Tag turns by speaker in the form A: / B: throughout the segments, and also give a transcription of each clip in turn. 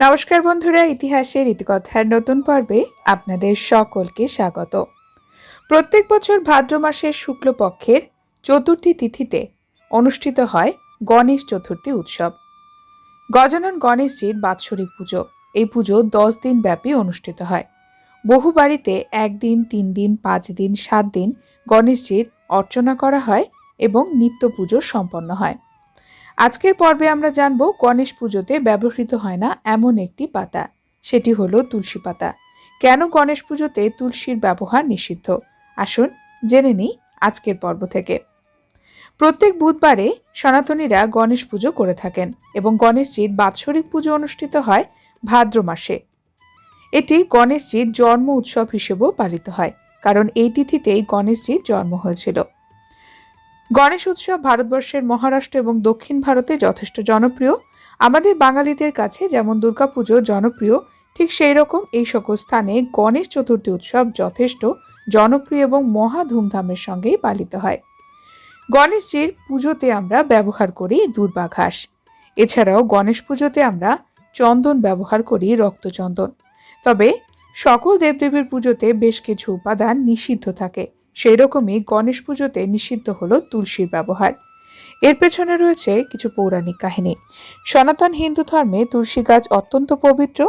A: নমস্কার বন্ধুরা ইতিহাসের ইতিকথার নতুন পর্বে আপনাদের সকলকে স্বাগত। প্রত্যেক বছর ভাদ্র মাসের শুক্লপক্ষের চতুর্থী তিথিতে অনুষ্ঠিত হয় গণেশ চতুর্থী উৎসব। গজানন গণেশজির বাৎসরিক পুজো। এই পুজো দশ দিন ব্যাপী অনুষ্ঠিত হয়। বহু বাড়িতে একদিন, তিন দিন, পাঁচ দিন, সাত দিন গণেশজির অর্চনা করা হয় এবং নিত্য পুজো সম্পন্ন হয়। আজকের পর্বে আমরা জানব গণেশ পুজোতে ব্যবহৃত হয় না এমন একটি পাতা। সেটি হলো তুলসী পাতা। কেন গণেশ পুজোতে তুলসীর ব্যবহার নিষিদ্ধ? আসুন জেনে নিই আজকের পর্ব থেকে। প্রত্যেক বুধবারে সনাতনীরা গণেশ পুজো করে থাকেন এবং গণেশজির বাৎসরিক পুজো অনুষ্ঠিত হয় ভাদ্র মাসে। এটি গণেশজির জন্ম উৎসব হিসেবেও পালিত হয়, কারণ এই তিথিতেই গণেশজির জন্ম হয়েছিল। গণেশ উৎসব ভারতবর্ষের মহারাষ্ট্র এবং দক্ষিণ ভারতে যথেষ্ট জনপ্রিয়। আমাদের বাঙালিদের কাছে যেমন দুর্গাপুজো জনপ্রিয়, ঠিক সেই রকম এই সকল স্থানে গণেশ চতুর্থী উৎসব যথেষ্ট জনপ্রিয় এবং মহা ধুমধামের সঙ্গেই পালিত হয়। গণেশজির পুজোতে আমরা ব্যবহার করি দুর্বা ঘাস। এছাড়াও গণেশ পুজোতে আমরা চন্দন ব্যবহার করি রক্তচন্দন। তবে সকল দেবদেবীর পুজোতে বেশ কিছু উপাদান নিষিদ্ধ থাকে। সেই রকমই গণেশ পুজোতে নিষিদ্ধ হলো তুলসীর ব্যবহার। এর পেছনে রয়েছে কিছু পৌরাণিক কাহিনী। সনাতন হিন্দু ধর্মে তুলসী গাছ অত্যন্ত পবিত্র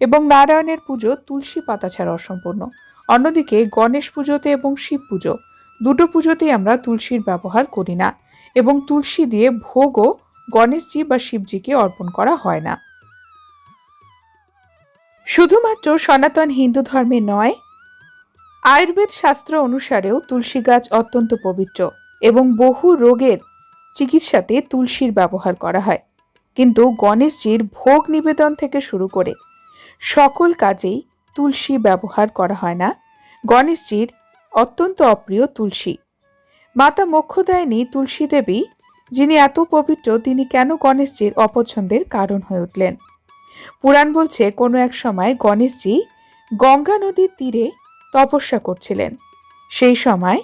A: এবং নারায়ণের পুজো তুলসী পাতা ছাড়া অসম্পূর্ণ। অন্যদিকে গণেশ পুজোতে এবং শিব পুজো, দুটো পুজোতেই আমরা তুলসীর ব্যবহার করি না এবং তুলসী দিয়ে ভোগও গণেশজি বা শিবজিকে অর্পণ করা হয় না। শুধুমাত্র সনাতন হিন্দু ধর্মে নয় আয়ুর্বেদ শাস্ত্র অনুসারেও তুলসী গাছ অত্যন্ত পবিত্র এবং বহু রোগের চিকিৎসাতে তুলসীর ব্যবহার করা হয়। কিন্তু গণেশজির ভোগ নিবেদন থেকে শুরু করে সকল কাজেই তুলসী ব্যবহার করা হয় না। গণেশজির অত্যন্ত অপ্রিয় তুলসী। মাতা মোক্ষদায়নী তুলসী দেবী, যিনি এত পবিত্র, তিনি কেন গণেশজির অপছন্দের কারণ হয়ে উঠলেন? পুরাণ বলছে, কোনো এক সময় গণেশজি গঙ্গা নদীর তীরে তপস্যা করছিলেন। সেই সময়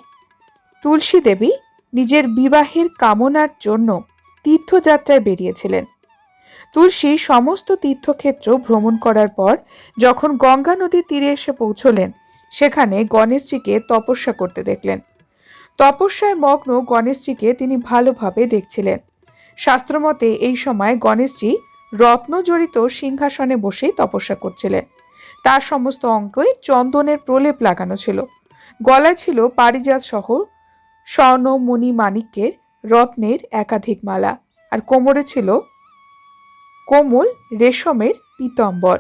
A: তুলসী দেবী নিজের বিবাহের কামনার জন্য তীর্থযাত্রায় বেরিয়েছিলেন। তুলসী সমস্ত তীর্থক্ষেত্র ভ্রমণ করার পর যখন গঙ্গা নদীর তীরে এসে পৌঁছলেন, সেখানে গণেশজিকে তপস্যা করতে দেখলেন। তপস্যায় মগ্ন গণেশজিকে তিনি ভালোভাবে দেখছিলেন। শাস্ত্রমতে এই সময় গণেশজি রত্নজড়িত সিংহাসনে বসেই তপস্যা করছিলেন। তার সমস্ত অঙ্কে চন্দনের প্রলেপ লাগানো ছিল। গলায় ছিল পারিজাত সহ স্বর্ণ মণি মাণিক্যের, রত্নের একাধিক মালা। আর কোমরে ছিল কোমল রেশমের পীতম্বর।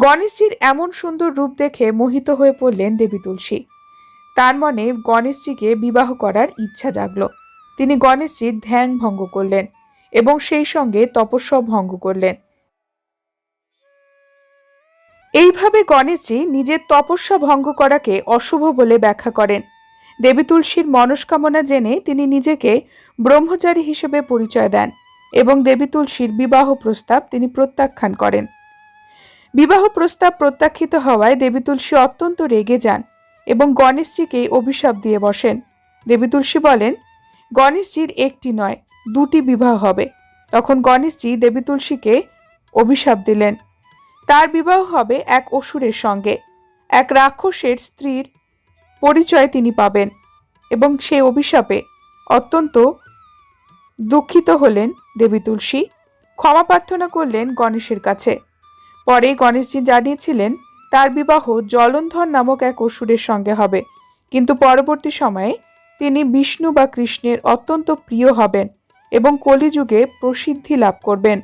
A: গণেশজির এমন সুন্দর রূপ দেখে মোহিত হয়ে পড়লেন দেবী তুলসী। তার মনে গণেশজিকে বিবাহ করার ইচ্ছা জাগল। তিনি গণেশজির ধ্যান ভঙ্গ করলেন এবং সেই সঙ্গে তপস্যা ভঙ্গ করলেন। এইভাবে গণেশজি নিজের তপস্যা ভঙ্গ করাকে অশুভ বলে ব্যাখ্যা করেন। দেবী তুলসীর মনস্কামনা জেনে তিনি নিজেকে ব্রহ্মচারী হিসেবে পরিচয় দেন এবং দেবী তুলসীর বিবাহ প্রস্তাব তিনি প্রত্যাখ্যান করেন। বিবাহ প্রস্তাব প্রত্যাখ্যিত হওয়ায় দেবী তুলসী অত্যন্ত রেগে যান এবং গণেশজিকে অভিশাপ দিয়ে বসেন। দেবী তুলসী বলেন, গণেশজির একটি নয়, দুটি বিবাহ হবে। তখন গণেশজি দেবী তুলসীকে অভিশাপ দিলেন। তার বিবাহ হবে এক অসুরের সঙ্গে। এক রাক্ষসের স্ত্রীর পরিচয় তিনি পাবেন এবং সেই অভিশাপে অত্যন্ত দুঃখিত হলেন দেবী তুলসী। ক্ষমা প্রার্থনা করলেন গণেশের কাছে। পরে গণেশজি জানিয়েছিলেন, তার বিবাহ জলন্ধর নামক এক অসুরের সঙ্গে হবে। কিন্তু পরবর্তী সময়ে তিনি বিষ্ণু বা কৃষ্ণের অত্যন্ত প্রিয় হবেন এবং কলিযুগে প্রসিদ্ধি লাভ করবেন।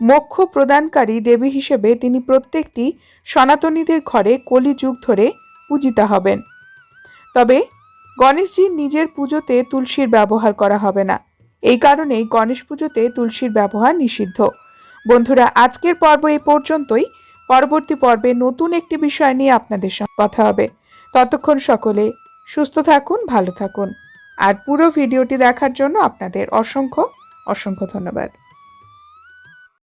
A: মোক্ষ প্রদানকারী দেবী হিসেবে তিনি প্রত্যেকটি সনাতনীদের ঘরে কলিযুগ ধরে পূজিতা হবেন। তবে গণেশজির নিজের পুজোতে তুলসীর ব্যবহার করা হবে না। এই কারণেই গণেশ পুজোতে তুলসীর ব্যবহার নিষিদ্ধ। বন্ধুরা, আজকের পর্ব এই পর্যন্তই। পরবর্তী পর্বে নতুন একটি বিষয় নিয়ে আপনাদের সঙ্গে কথা হবে। ততক্ষণ সকলে সুস্থ থাকুন, ভালো থাকুন। আর পুরো ভিডিওটি দেখার জন্য আপনাদের অসংখ্য অসংখ্য ধন্যবাদ।